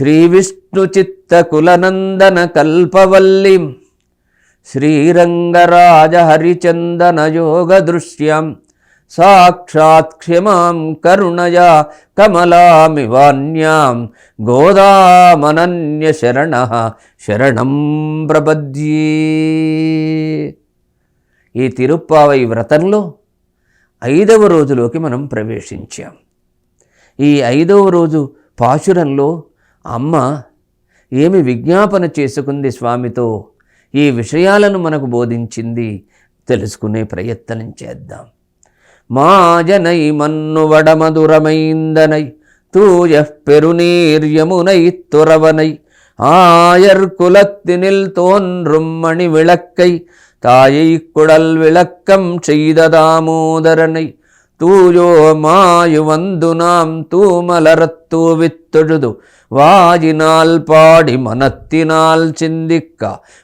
శ్రీవిష్ణుచిత్తకులనందన కల్పవల్లిం దృశ్యం సాక్షాత్ క్షమాం కరుణయా కమలామివాన్యాం గోదామనన్య శరణ శరణం ప్రపద్యే. ఈ తిరుప్పావై వ్రతంలో ఐదవ రోజులోకి మనం ప్రవేశించాం. ఈ ఐదవ రోజు పాశురంలో అమ్మ ఏమి విజ్ఞాపన చేసుకుంది స్వామితో ఈ విషయాలను మనకు బోధించింది తెలుసుకునే ప్రయత్నం చేద్దాం మాజనై మన్నువడమధురమైందనై తూయ పెరునీర్యమునై తురవనై ஆயர் குலத்தினில் தோன்றும் மணி விளக்கை தாயை குடல் விளக்கம் செய்த தாமோதரனை தூயோ மாயு வந்து நாம் தூமலரத் தூவித்தொழுது வாஜினால் பாடி மனத்தினால் சிந்திக்க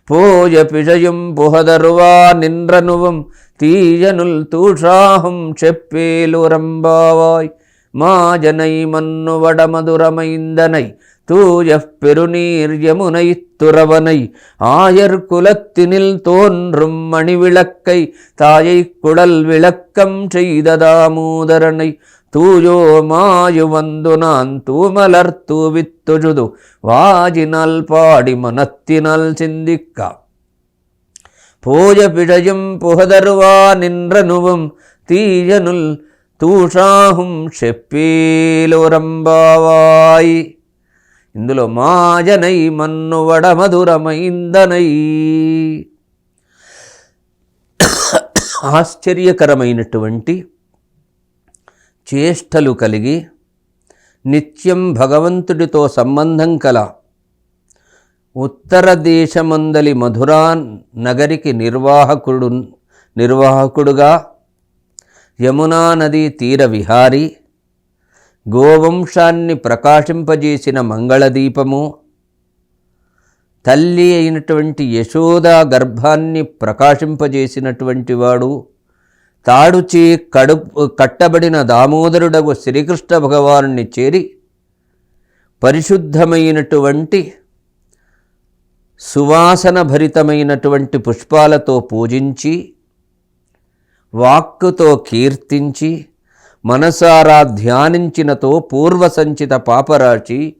போய பிழையும் புகதருவா நின்றனுவும் தீயனுள் தூஷாகும் செப்பேலுரம்பாவாய் மாஜனை மன்னுவட மதுரமைந்தனை தூய பெருநீர் யமுனை துறவனை ஆயர் குலத்தினில் தோன்றும் மணிவிளக்கை தாயை குழல் விளக்கம் செய்ததாமூதரனை தூயோ மாயு வந்து நான் தூமலர் தூவித்துழுது வாஜினால் பாடி மனத்தினால் சிந்திக்காம் போய பிழையும் புகதருவா நின்றனுவும் தீயனுள் தூஷாகும் செப்பீலோரம்பாவாய் ఇందులో మాజనై మన్నువడ మధురమైందనై ఆశ్చర్యకరమైనటువంటి చేష్టలు కలిగి నిత్యం భగవంతుడితో సంబంధం కల. ఉత్తర దేశమందలి మధురా నగరికి నిర్వాహకుడు నిర్వాహకుడుగా యమునా నదీ తీర విహారి గోవంశాన్ని ప్రకాశింపజేసిన మంగళదీపము. తల్లి అయినటువంటి యశోద గర్భాన్ని ప్రకాశింపజేసినటువంటి వాడు తాడుచి కడుపు కట్టబడిన దామోదరుడగు శ్రీకృష్ణ భగవాను చేరి పరిశుద్ధమైనటువంటి సువాసన భరితమైనటువంటి పుష్పాలతో పూజించి వాక్కుతో కీర్తించి మనసారా ధ్యానించినతో పూర్వసంచిత పాపరాశి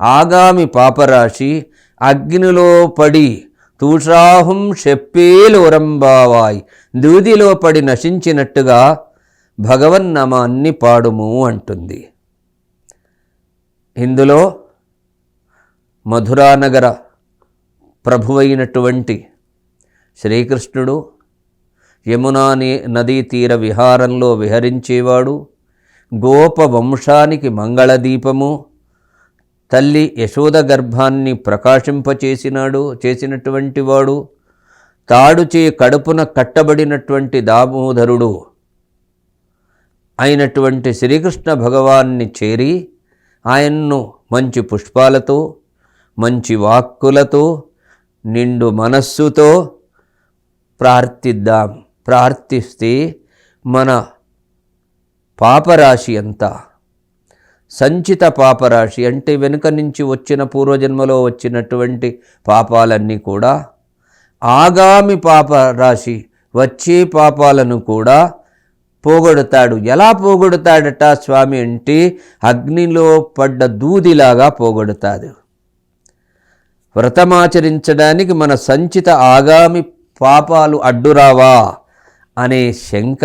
ఆగామి పాపరాశి అగ్నిలో పడి తూషాహుం షెప్పేలోరంబావాయ్ దూదిలో పడి నశించినట్టుగా భగవన్నమాన్ని పాడుము అంటుంది. ఇందులో మధురానగర ప్రభువైనటువంటి శ్రీకృష్ణుడు యమునా నదీ తీర విహారంలో విహరించేవాడు గోప వంశానికి మంగళదీపము తల్లి యశోద గర్భాన్ని ప్రకాశింపచేసినాడు చేసినటువంటి వాడు తాడుచే కడుపున కట్టబడినటువంటి దామోదరుడు అయినటువంటి శ్రీకృష్ణ భగవాన్ని చేరి ఆయన్ను మంచి పుష్పాలతో మంచి వాక్కులతో నిండు మనస్సుతో ప్రార్థిద్దాం. ప్రార్థిస్తే మన పాపరాశి ఎంత? సంచిత పాపరాశి అంటే వెనుక నుంచి వచ్చిన పూర్వజన్మలో వచ్చినటువంటి పాపాలన్నీ కూడా ఆగామి పాపరాశి వచ్చే పాపాలను కూడా పోగొడతాడు. ఎలా పోగొడతాడట స్వామి అంటే అగ్నిలో పడ్డ దూదిలాగా పోగొడతాడు. వ్రతమాచరించడానికి మన సంచిత ఆగామి పాపాలు అడ్డురావా? అనే శంక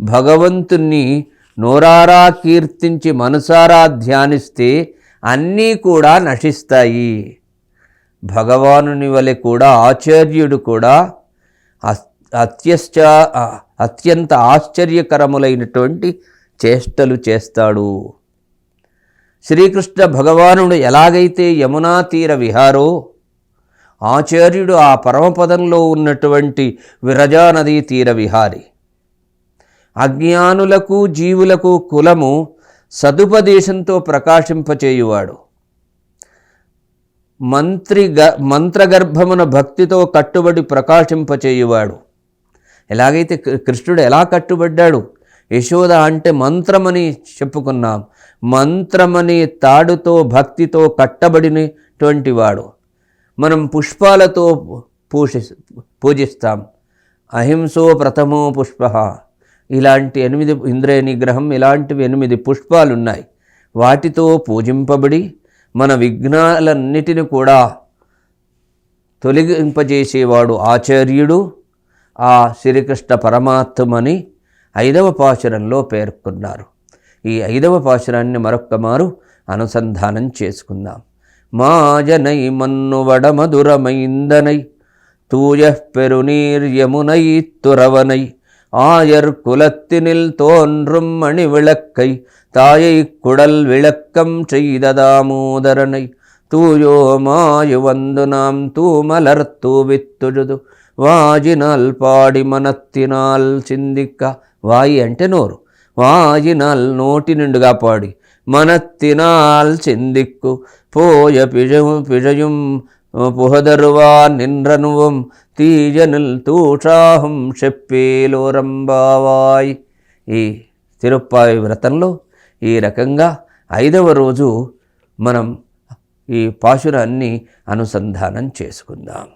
భగవంతుణ్ణి నోరారా కీర్తించి మనసారా ధ్యానిస్తే అన్నీ కూడా నశిస్తాయి. భగవానుని వలె కూడా ఆచార్యుడు కూడా అత్యశ్చ అత్యంత ఆశ్చర్యకరములైనటువంటి చేష్టలు చేస్తాడు. శ్రీకృష్ణ భగవానుడు ఎలాగైతే యమునా తీర విహారో ఆచార్యుడు ఆ పరమపదంలో ఉన్నటువంటి విరజానదీ తీర విహారి. అజ్ఞానులకు జీవులకు కులము సదుపదేశంతో ప్రకాశింపచేయువాడు. మంత్రి గ మంత్రగర్భమున భక్తితో కట్టుబడి ప్రకాశింపచేయువాడు. ఎలాగైతే కృష్ణుడు ఎలా కట్టుబడ్డాడు? యశోద అంటే మంత్రమని చెప్పుకున్నాం. మంత్రమని తాడుతో భక్తితో కట్టబడినటువంటి వాడు. మనం పుష్పాలతో పూజి పూజిస్తాం. అహింసో ప్రథమో పుష్ప. ఇలాంటి ఎనిమిది ఇంద్రియ నిగ్రహం ఇలాంటివి ఎనిమిది పుష్పాలు ఉన్నాయి వాటితో పూజింపబడి మన విఘ్నాలన్నిటిని కూడా తొలగింపజేసేవాడు ఆచార్యుడు ఆ శ్రీకృష్ణ పరమాత్మని ఐదవ పాశురంలో పేర్కొన్నారు. ఈ ఐదవ పాశురాన్ని మరొక్క మారు అనుసంధానం చేసుకుందాం. மாஜனை மன்னு வடமதுரமைந்தனை தூய பெருநீர் யமுனை துறவனை ஆயர் குலத்தினில் தோன்றும் மணிவிளக்கை தாயை குடல் விளக்கம் செய்ததாமோதரனை தூயோமாயு வந்து நாம் தூமலர் தூவித்துழுது வாஜினால் పాడి మనత్తినాల్ చిందిక్క వాయి అంటే నోరు వాజినాల్ నోటి నిండుగా పాడి మనత్తినాల్ చిందిక్కు పోయ పిజము పిజయం పుహదరువా నిన్రనువం తీజనుల్ తూషాహం చెప్పేలోరంబావాయ్ ఈ తిరుప్పాయి వ్రతంలో ఈ రకంగా ఐదవ రోజు మనం ఈ పాశురాన్ని అనుసంధానం చేసుకుందాం